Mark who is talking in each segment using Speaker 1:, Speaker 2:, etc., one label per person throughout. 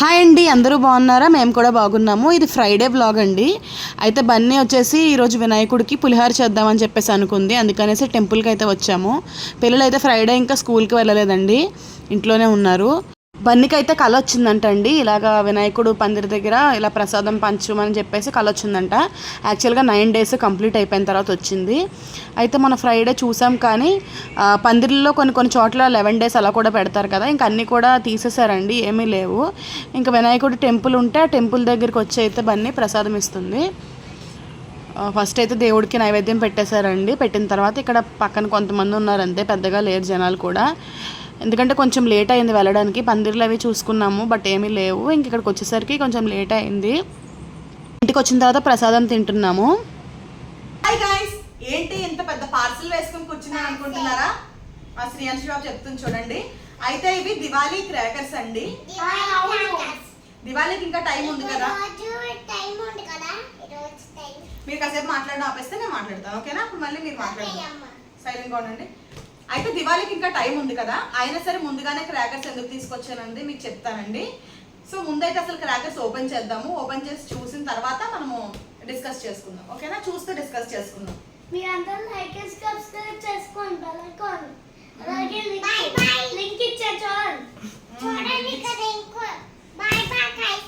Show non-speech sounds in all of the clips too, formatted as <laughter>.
Speaker 1: Hi అండి అందరూ బాగున్నారా? మేము కూడా బాగున్నాము. ఇది ఫ్రైడే బ్లాగ్ అండి. అయితే బన్నీ వచ్చేసి ఈరోజు వినాయకుడికి పులిహార చేద్దామని చెప్పేసి అనుకుంది. అందుకనేసి టెంపుల్కి అయితే వచ్చాము. పిల్లలు అయితే ఫ్రైడే ఇంకా స్కూల్కి వెళ్ళలేదండి. ఇంట్లోనే ఉన్నారు. బన్నీకి అయితే కళ వచ్చిందంట అండి ఇలాగ వినాయకుడు పందిరి దగ్గర ఇలా ప్రసాదం పంచమని చెప్పేసి కళ వచ్చిందంట యాక్చువల్గా నైన్ డేస్ కంప్లీట్ అయిపోయిన తర్వాత వచ్చింది. అయితే మన ఫ్రైడే చూసాం కానీ పందిరిలో కొన్ని కొన్ని చోట్ల లెవెన్ డేస్ అలా కూడా పెడతారు కదా ఇంకా అన్నీ కూడా తీసేసారండి ఏమీ లేవు. ఇంకా వినాయకుడు టెంపుల్ ఉంటే ఆ టెంపుల్ దగ్గరికి వచ్చి అయితే బన్నీ ప్రసాదం ఇస్తుంది. ఫస్ట్ అయితే దేవుడికి నైవేద్యం పెట్టేశారండి. పెట్టిన తర్వాత ఇక్కడ పక్కన కొంతమంది ఉన్నారు అంతే పెద్దగా లేరు జనాలు కూడా. ఎందుకంటే కొంచెం లేట్ అయింది వెళ్ళడానికి. పందిర్లు అవి చూసుకున్నాము బట్ ఏమీ లేవు. ఇంక ఇక్కడికి వచ్చేసరికి కొంచెం లేట్ అయింది. ఇంటికి వచ్చిన తర్వాత ప్రసాదం తింటున్నాము.
Speaker 2: ఏంటి ఇంత పెద్ద పార్సిల్ వేసుకుని కూర్చున్నాను అనుకుంటున్నారా? మా శ్రీయాంశి బాబు చెప్తుంది చూడండి. అయితే ఇవి దివాళీ క్రాకర్స్ అండి. దివాళీకి ఇంకా టైం ఉంది కదా?
Speaker 3: టైం ఉంది కదా? ఈరోజు టైం
Speaker 2: మీరు కాసేపు మాట్లాడడం ఆపేస్తే నేను మాట్లాడతాను ఓకేనా? అప్పుడు మళ్ళీ మీరు మాట్లాడతాను
Speaker 3: అమ్మ.
Speaker 2: సైలెంట్గా ఉండండి. అయితే దివాళీకి ఇంకా టైం ఉంది కదా. అయినా సరే ముందుగానే క్రాకర్స్ ఎందుకు తీసుకొచ్చానండి మీకు చెప్తానండి. సో ముందైతే అసలు క్రాకర్స్ ఓపెన్ చేద్దాము. ఓపెన్ చేసి చూసిన తర్వాత మనము డిస్కస్ చేసుకుందాం. ఓకేనా? చూస్తూ డిస్కస్ చేసుకుందాం.
Speaker 3: మీ అందరూ లైక్ అండ్ సబ్స్క్రైబ్ చేసుకోండి. Bell icon. అలాగే లింక్ లింక్ ఇచ్చా చూడండి. చూడండి ఇక్కడ link. Bye bye guys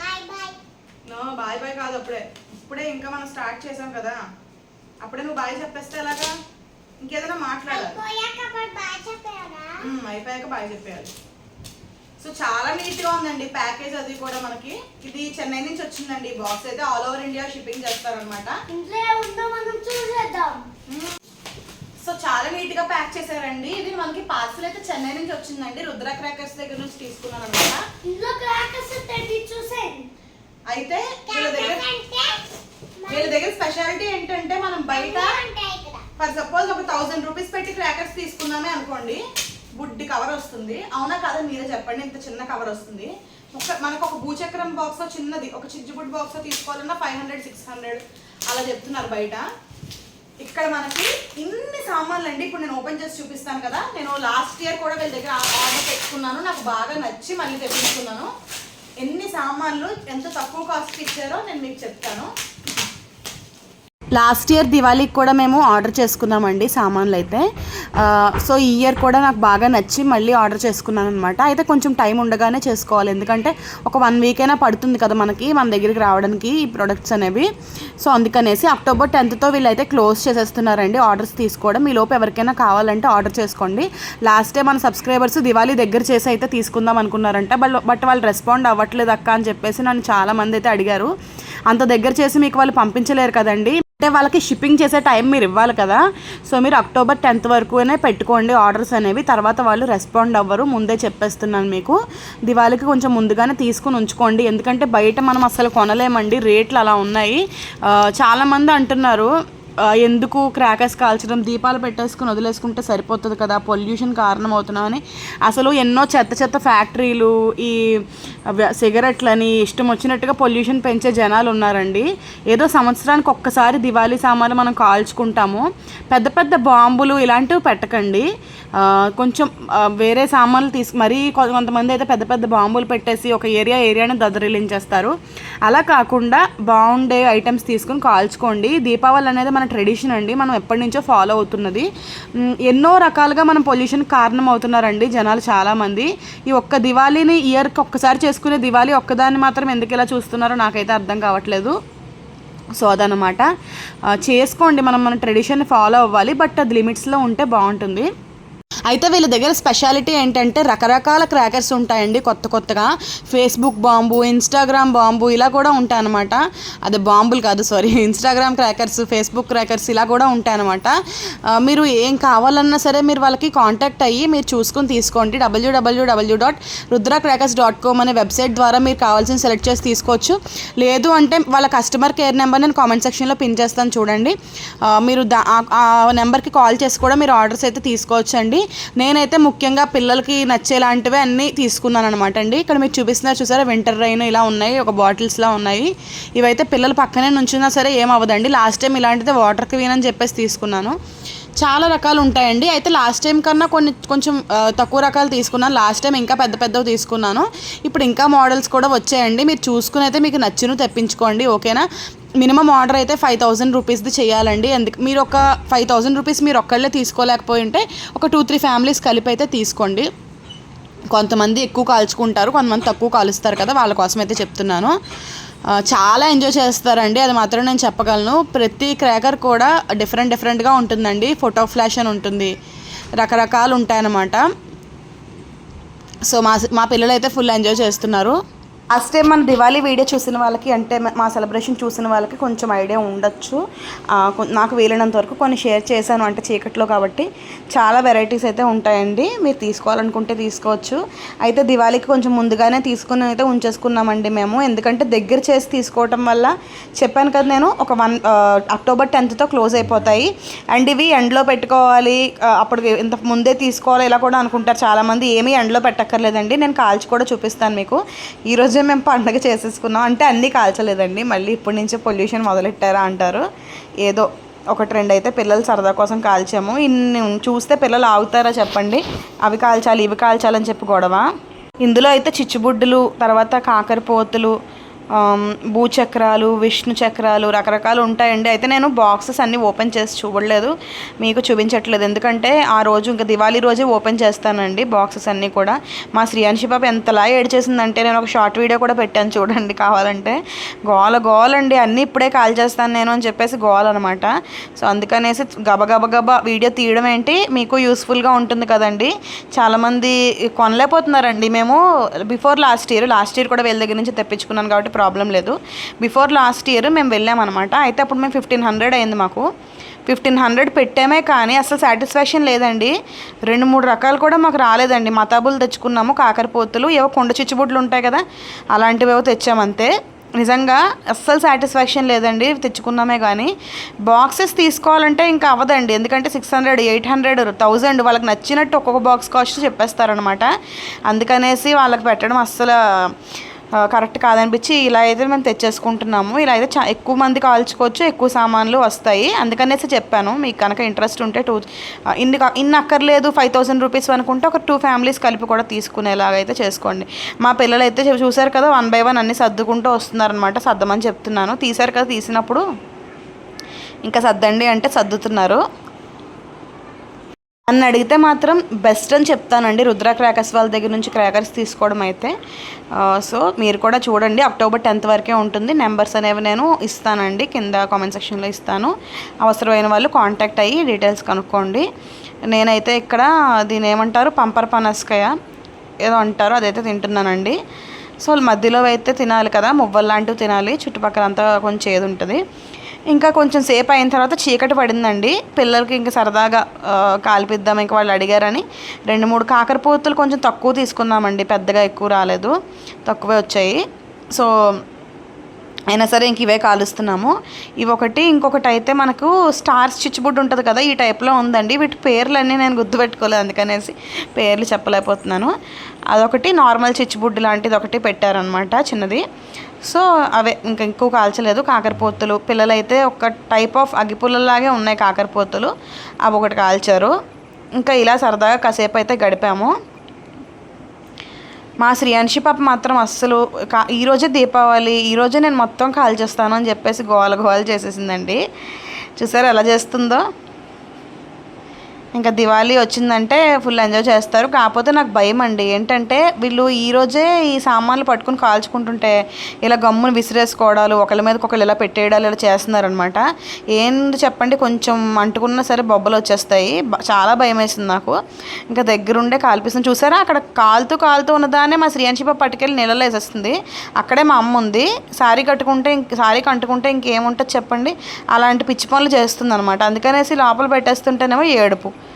Speaker 3: bye bye
Speaker 2: no bye bye కాదు అప్పుడే. ఇప్పుడే ఇంకా మనం స్టార్ట్ చేసాం కదా. అప్పుడే నువ్వు బాయ్ చెప్పేస్తే ఎలాగా? ఇంకేదైనా మాట్లాడాలి.
Speaker 3: అప్పుడు
Speaker 2: అయిపోయాక బాయ్ చెప్పేయాలి. సో చాలా నీట్గా ఉందండి ప్యాకేజ్ అది కూడా మనకి. ఇది చెన్నై నుంచి వచ్చిందండి బాక్స్. అయితే ఆల్ ఓవర్ ఇండియా షిప్పింగ్ చేస్తారనమాట సో చాలా నీట్గా ప్యాక్ చేశారండి. ఇది మనకి పార్సల్ అయితే చెన్నై నుంచి వచ్చిందండి. రుద్ర క్రాకర్స్ దగ్గర నుంచి తీసుకున్నాను అనమాట అయితే వీళ్ళ దగ్గర వీళ్ళ దగ్గర స్పెషాలిటీ ఏంటంటే మనం బయట ఫర్ సపోజ్ ఒక థౌసండ్ రూపీస్ పెట్టి క్రాకర్స్ తీసుకున్నామే అనుకోండి బుడ్డి కవర్ వస్తుంది. అవునా కాదా మీరే చెప్పండి ఇంత చిన్న కవర్ వస్తుంది. ఒక మనకు ఒక భూచక్రం బాక్స్ చిన్నది ఒక చిచ్చుబుడ్ బాక్స్ తీసుకోవాలన్నా ఫైవ్ హండ్రెడ్ సిక్స్ హండ్రెడ్ అలా చెప్తున్నారు బయట. ఇక్కడ మనకి ఇన్ని సామాన్లు అండి. ఇప్పుడు నేను ఓపెన్ చేసి చూపిస్తాను కదా. నేను లాస్ట్ ఇయర్ కూడా వీళ్ళ దగ్గర ఆర్డర్ పెట్టుకున్నాను. నాకు బాగా నచ్చి మళ్ళీ తెప్పించుకున్నాను. ఎన్ని సామాన్లు ఎంత తక్కువ కాస్ట్కి ఇచ్చారో నేను మీకు చెప్తాను.
Speaker 1: లాస్ట్ ఇయర్ దివాళీకి కూడా మేము ఆర్డర్ చేసుకున్నామండి సామాన్లు అయితే సో ఈ ఇయర్ కూడా నాకు బాగా నచ్చి మళ్ళీ ఆర్డర్ చేసుకున్నాను అనమాట అయితే కొంచెం టైం ఉండగానే చేసుకోవాలి. ఎందుకంటే ఒక వన్ వీక్ అయినా పడుతుంది కదా మనకి మన దగ్గరికి రావడానికి ఈ ప్రొడక్ట్స్ అనేవి. సో అందుకనేసి అక్టోబర్ టెన్త్తో వీళ్ళైతే క్లోజ్ చేసేస్తున్నారండి ఆర్డర్స్ తీసుకోవడం. ఈ లోపు ఎవరికైనా కావాలంటే ఆర్డర్ చేసుకోండి. లాస్ట్ డే మన సబ్స్క్రైబర్స్ దివాళీ దగ్గర చేసి అయితే తీసుకుందాం అనుకున్నారంట. బట్ బట్ వాళ్ళు రెస్పాండ్ అవ్వట్లేదు అక్క అని చెప్పేసి నన్ను చాలా మంది అయితే అడిగారు. అంత దగ్గర చేసి మీకు వాళ్ళు పంపించలేరు కదండి. అంటే వాళ్ళకి షిప్పింగ్ చేసే టైం మీరు ఇవ్వాలి కదా. సో మీరు అక్టోబర్ టెన్త్ వరకునే పెట్టుకోండి ఆర్డర్స్ అనేవి. తర్వాత వాళ్ళు రెస్పాండ్ అవ్వరు. ముందే చెప్పేస్తున్నాను మీకు. దివాళీకి కొంచెం ముందుగానే తీసుకుని ఉంచుకోండి. ఎందుకంటే బయట మనం అసలు కొనలేమండి. రేట్లు అలా ఉన్నాయి. చాలామంది అంటున్నారు ఎందుకు క్రాకర్స్ కాల్చడం దీపాలు పెట్టేసుకుని వదిలేసుకుంటే సరిపోతుంది కదా పొల్యూషన్ కారణం అవుతున్నామని అసలు ఎన్నో చెత్త చెత్త ఫ్యాక్టరీలు ఈ సిగరెట్లని ఇష్టం వచ్చినట్టుగా పొల్యూషన్ పెంచే జనాలు ఉన్నారండి. ఏదో సంవత్సరానికి ఒక్కసారి దివాళీ సామాన్లు మనం కాల్చుకుంటాము. పెద్ద పెద్ద బాంబులు ఇలాంటివి పెట్టకండి. కొంచెం వేరే సామాన్లు తీసు మరీ కొ- కొంతమంది అయితే పెద్ద పెద్ద బాంబులు పెట్టేసి ఒక ఏరియా ఏరియాని దదరిలించేస్తారు అలా కాకుండా బాగుండే ఐటమ్స్ తీసుకుని కాల్చుకోండి. దీపావళి అనేది మన ట్రెడిషన్ అండి. మనం ఎప్పటి నుంచో ఫాలో అవుతున్నది. ఎన్నో రకాలుగా మనం పొల్యూషన్ కారణం అవుతున్నారండి జనాలు చాలామంది. ఈ ఒక్క దివాళీని ఇయర్కి ఒక్కసారి చేసుకునే దివాళీ ఒక్కదాన్ని మాత్రం ఎందుకు ఇలా చూస్తున్నారో నాకైతే అర్థం కావట్లేదు. సో అదనమాట చేసుకోండి. మనం మన ట్రెడిషన్ ఫాలో అవ్వాలి. బట్ అది లిమిట్స్లో ఉంటే బాగుంటుంది. అయితే వీళ్ళ దగ్గర స్పెషాలిటీ ఏంటంటే రకరకాల క్రాకర్స్ ఉంటాయండి కొత్త కొత్తగా. ఫేస్బుక్ బాంబు ఇన్స్టాగ్రామ్ బాంబు ఇలా కూడా ఉంటాయన్నమాట. అదే బాంబులు కాదు sorry Instagram <laughs> crackers Facebook crackers ఇలా కూడా ఉంటాయన్నమాట. మీరు ఏం కావాలన్నా సరే మీరు వాళ్ళకి కాంటాక్ట్ అయ్యి మీరు చూసుకుని తీసుకోండి. WWW dot Rudra crackers dot com అనే వెబ్సైట్ ద్వారా మీరు కావాల్సిన సెలెక్ట్ చేసి తీసుకోవచ్చు. లేదు అంటే వాళ్ళ కస్టమర్ కేర్ నెంబర్ నేను కామెంట్ సెక్షన్లో పిన్ చేస్తాను చూడండి. మీరు దా ఆ- ఆ నెంబర్కి కాల్ చేసి కూడా మీరు ఆర్డర్స్ అయితే తీసుకోవచ్చు అండి నేనైతే ముఖ్యంగా పిల్లలకి నచ్చేలాంటివి అన్నీ తీసుకున్నాను అనమాట అండి. ఇక్కడ మీరు చూపిస్తున్నారు చూసారా వింటర్ రైన్ ఇలా ఉన్నాయి ఒక బాటిల్స్లా ఉన్నాయి. ఇవైతే పిల్లలు పక్కనే నుంచున్నా సరే ఏం అవ్వదండి. లాస్ట్ టైం ఇలాంటిది వాటర్కి అని చెప్పేసి తీసుకున్నాను. చాలా రకాలు ఉంటాయండి. అయితే లాస్ట్ టైం కన్నా కొన్ని కొంచెం తక్కువ రకాలు తీసుకున్నాను. లాస్ట్ టైం ఇంకా పెద్ద పెద్దవి తీసుకున్నాను. ఇప్పుడు ఇంకా మోడల్స్ కూడా వచ్చాయండి. మీరు చూసుకుని అయితే మీకు నచ్చిను తెప్పించుకోండి. ఓకేనా? మినిమం ఆర్డర్ అయితే ఫైవ్ థౌజండ్ రూపీస్ది చేయాలండి. ఎందుకు మీరు ఒక ఫైవ్ థౌజండ్ రూపీస్ మీరు ఒక్కళ్ళే తీసుకోలేకపోయి ఉంటే ఒక టూ త్రీ ఫ్యామిలీస్ కలిపి అయితే తీసుకోండి. కొంతమంది ఎక్కువ కాల్చుకుంటారు కొంతమంది తక్కువ కాలుస్తారు కదా వాళ్ళ కోసం అయితే చెప్తున్నాను. చాలా ఎంజాయ్ చేస్తారండి అది మాత్రం నేను చెప్పగలను. ప్రతి క్రాకర్ కూడా డిఫరెంట్ డిఫరెంట్గా ఉంటుందండి. ఫోటో ఫ్లాష్ అని ఉంటుంది. రకరకాలు ఉంటాయన్నమాట. సో మా మా పిల్లలు అయితే ఫుల్ ఎంజాయ్ చేస్తున్నారు. అస్టే మన దివాళీ వీడియో చూసిన వాళ్ళకి అంటే మా సెలబ్రేషన్ చూసిన వాళ్ళకి కొంచెం ఐడియా ఉండొచ్చు. నాకు వీలైనంత వరకు కొన్ని షేర్ చేశాను. అంటే చీకట్లో కాబట్టి చాలా వెరైటీస్ అయితే ఉంటాయండి. మీరు తీసుకోవాలనుకుంటే తీసుకోవచ్చు. అయితే దివాళీకి కొంచెం ముందుగానే తీసుకుని అయితే ఉంచేసుకున్నామండి మేము. ఎందుకంటే దగ్గర చేసి తీసుకోవటం వల్ల చెప్పాను కదా నేను ఒక వన్ అక్టోబర్ టెన్త్తో క్లోజ్ అయిపోతాయి. అండ్ ఇవి ఎండ్లో పెట్టుకోవాలి. అప్పుడు ఇంత ముందే తీసుకోవాలి ఇలా కూడా అనుకుంటారు చాలామంది. ఏమీ ఎండ్లో పెట్టక్కర్లేదండి. నేను కాల్చి కూడా చూపిస్తాను మీకు. ఈరోజు మేము పండగ చేసేసుకున్నాం. అంటే అన్నీ కాల్చలేదండి. మళ్ళీ ఇప్పటి నుంచే పొల్యూషన్ మొదలెట్టారా అంటారు. ఏదో ఒక ట్రెండ్ అయితే పిల్లలు సరదా కోసం కాల్చాము. ఇన్ని చూస్తే పిల్లలు ఆగుతారా చెప్పండి. అవి కాల్చాలి ఇవి కాల్చాలని చెప్పి గొడవ. ఇందులో అయితే చిచ్చుబుడ్డులు తర్వాత కాకరపోతులు భూచక్రాలు విష్ణు చక్రాలు రకరకాలు ఉంటాయండి. అయితే నేను బాక్సెస్ అన్నీ ఓపెన్ చేసి చూడలేదు. మీకు చూపించట్లేదు. ఎందుకంటే ఆ రోజు ఇంకా దివాళీ రోజే ఓపెన్ చేస్తానండి బాక్సెస్ అన్నీ కూడా. మా శ్రీయాన్షి పాప ఎంతలా ఏడ్చేసిందంటే నేను ఒక షార్ట్ వీడియో కూడా పెట్టాను చూడండి కావాలంటే. గోల గోలండి. అన్నీ ఇప్పుడే కాల్ చేస్తాను నేను అని చెప్పేసి గోలనమాట సో అందుకనేసి గబ గబ వీడియో తీయడం ఏంటి? మీకు యూస్ఫుల్గా ఉంటుంది కదండి. చాలామంది కొనలేకపోతున్నారండి. మేము before last year last year కూడా వీళ్ళ దగ్గర నుంచి తెప్పించుకున్నాను కాబట్టి ప్రాబ్లం లేదు. బిఫోర్ లాస్ట్ ఇయర్ మేము వెళ్ళామన్నమాట అయితే అప్పుడు మేము ఫిఫ్టీన్ హండ్రెడ్ అయింది మాకు. ఫిఫ్టీన్ హండ్రెడ్ పెట్టామే కానీ అసలు సాటిస్ఫాక్షన్ లేదండి. రెండు మూడు రకాలు కూడా మాకు రాలేదండి. మతాబులు తెచ్చుకున్నాము కాకరపోతులు ఏవో కొండ చిచ్చుబుడ్లు ఉంటాయి కదా అలాంటివి ఏవో తెచ్చామంతే నిజంగా అస్సలు సాటిస్ఫాక్షన్ లేదండి తెచ్చుకున్నామే కానీ. బాక్సెస్ తీసుకోవాలంటే ఇంకా అవ్వదండి. ఎందుకంటే six hundred eight hundred thousand వాళ్ళకి నచ్చినట్టు ఒక్కొక్క బాక్స్ కాస్ట్ చెప్పేస్తారనమాట అందుకనేసి వాళ్ళకి పెట్టడం అస్సలు కరెక్ట్ కాదనిపించి ఇలా అయితే మేము తెచ్చేసుకుంటున్నాము. ఇలా అయితే చా ఎక్కువ మంది కాల్చుకోవచ్చు ఎక్కువ సామాన్లు వస్తాయి. అందుకనేసి చెప్పాను మీకు కనుక ఇంట్రెస్ట్ ఉంటే టూ ఇన్ని ఇన్ని అక్కర్లేదు ఫైవ్ థౌసండ్ రూపీస్ అనుకుంటే ఒక టూ ఫ్యామిలీస్ కలిపి కూడా తీసుకునేలాగా అయితే చేసుకోండి. మా పిల్లలు అయితే చూసారు కదా వన్ బై వన్ అన్ని సర్దుకుంటూ వస్తున్నారనమాట సర్దమని చెప్తున్నాను. తీశారు కదా తీసినప్పుడు. ఇంకా సర్దండి అంటే సర్దుతున్నారు. నన్ను అడిగితే మాత్రం బెస్ట్ అని చెప్తానండి. రుద్ర క్రాకర్స్ వాళ్ళ దగ్గర నుంచి క్రాకర్స్ తీసుకోవడం అయితే. సో మీరు కూడా చూడండి. అక్టోబర్ టెన్త్ వరకే ఉంటుంది. నెంబర్స్ అనేవి నేను ఇస్తానండి. కింద కామెంట్ సెక్షన్లో ఇస్తాను. అవసరమైన వాళ్ళు కాంటాక్ట్ అయ్యి డీటెయిల్స్ కనుక్కోండి. నేనైతే ఇక్కడ దీని ఏమంటారు? పంపర్ పనస్కాయ ఏదో అంటారు. అదైతే తింటున్నానండి. సో మధ్యలో అయితే తినాలి కదా. మువ్వలు లాంటివి తినాలి. చుట్టుపక్కల అంతా కొంచెం ఏది ఉంటుంది. ఇంకా కొంచెం సేపు అయిన తర్వాత చీకటి పడిందండి. పిల్లలకి ఇంకా సరదాగా కాల్పిద్దాం ఇంకా వాళ్ళు అడిగారని. రెండు మూడు కాకరపోతులు కొంచెం తక్కువ తీసుకున్నామండి. పెద్దగా ఎక్కువ రాలేదు. తక్కువే వచ్చాయి. సో అయినా సరే ఇంక ఇవే కాలుస్తున్నాము. ఇవి ఒకటి ఇంకొకటి అయితే మనకు స్టార్స్ చిచ్చుబుడ్డు ఉంటుంది కదా ఈ టైప్లో ఉందండి. వీటి పేర్లన్నీ నేను గుర్తుపెట్టుకోలేదు అందుకనేసి పేర్లు చెప్పలేకపోతున్నాను. అదొకటి నార్మల్ చిచ్చుబుడ్డు లాంటిది ఒకటి పెట్టారనమాట చిన్నది. సో అవే ఇంకా ఎక్కువ కాల్చలేదు. కాకరపోతులు పిల్లలైతే ఒక టైప్ ఆఫ్ అగిపుల్లలాగే ఉన్నాయి కాకరపోతులు. అవి ఒకటి కాల్చారు. ఇంకా ఇలా సరదాగా కాసేపు అయితే గడిపాము. మా శ్రీయాన్షి పాప మాత్రం అస్సలు ఈరోజే దీపావళి ఈరోజే నేను మొత్తం కాల్ చేస్తాను అని చెప్పేసి గోల గోల చేసేసిందండి. చూసారు ఎలా చేస్తుందో? ఇంకా దివాళీ వచ్చిందంటే ఫుల్ ఎంజాయ్ చేస్తారు. కాకపోతే నాకు భయం అండి. ఏంటంటే వీళ్ళు ఈ రోజే ఈ సామాన్లు పట్టుకుని కాల్చుకుంటుంటే ఇలా గమ్మును విసిరేసుకోవడాలు ఒకళ్ళ మీద ఒకళ్ళు ఇలా పెట్టేయడాలు ఇలా చేస్తున్నారనమాట ఏంది చెప్పండి కొంచెం అంటుకున్నా సరే బొబ్బలు వచ్చేస్తాయి. చాలా భయం వేసింది నాకు. ఇంకా దగ్గరుండే కాల్పిస్తుంది చూసారా? అక్కడ కాలుతూ కాలుతూ ఉన్నదానే మా శ్రీయాంశిప పట్టుకెళ్ళి నీళ్ళలో వేసేస్తుంది. అక్కడే మా అమ్మ ఉంది. సారీ కట్టుకుంటే ఇంక సారీ కంటుకుంటే ఇంకేముంటుంది చెప్పండి. అలాంటి పిచ్చి పనులు చేస్తుంది అనమాట అందుకనేసి లోపల పెట్టేస్తుంటేనేమో ఏడుపు.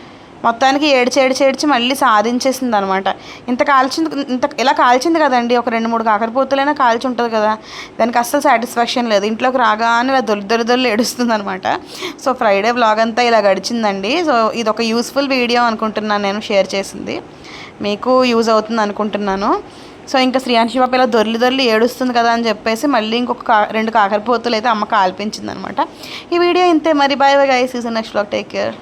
Speaker 1: మొత్తానికి ఏడ్చి ఏడ్చి ఏడ్చి మళ్ళీ సాధించేసింది అనమాట ఇంత కాల్చింది ఇంత ఇలా కాల్చింది కదండి ఒక రెండు మూడు కాకరపోతులైనా కాల్చి ఉంటుంది కదా దానికి అస్సలు సాటిస్ఫాక్షన్ లేదు. ఇంట్లోకి రాగానే ఇలా దొల్లి దొరి దొల్లి ఏడుస్తుంది అనమాట సో ఫ్రైడే వ్లాగ్ అంతా ఇలా గడిచిందండి. సో ఇది ఒక యూస్ఫుల్ వీడియో అనుకుంటున్నాను నేను షేర్ చేసింది. మీకు యూజ్ అవుతుంది అనుకుంటున్నాను. సో ఇంకా శ్రీయాంశి పాప ఇలా దొర్లి దొర్లి ఏడుస్తుంది కదా అని చెప్పేసి మళ్ళీ ఇంకొక కా రెండు కాకరపోతులు అయితే అమ్మ కాల్పించింది అనమాట ఈ వీడియో ఇంతే మరి. Bye bye see you in next blog take care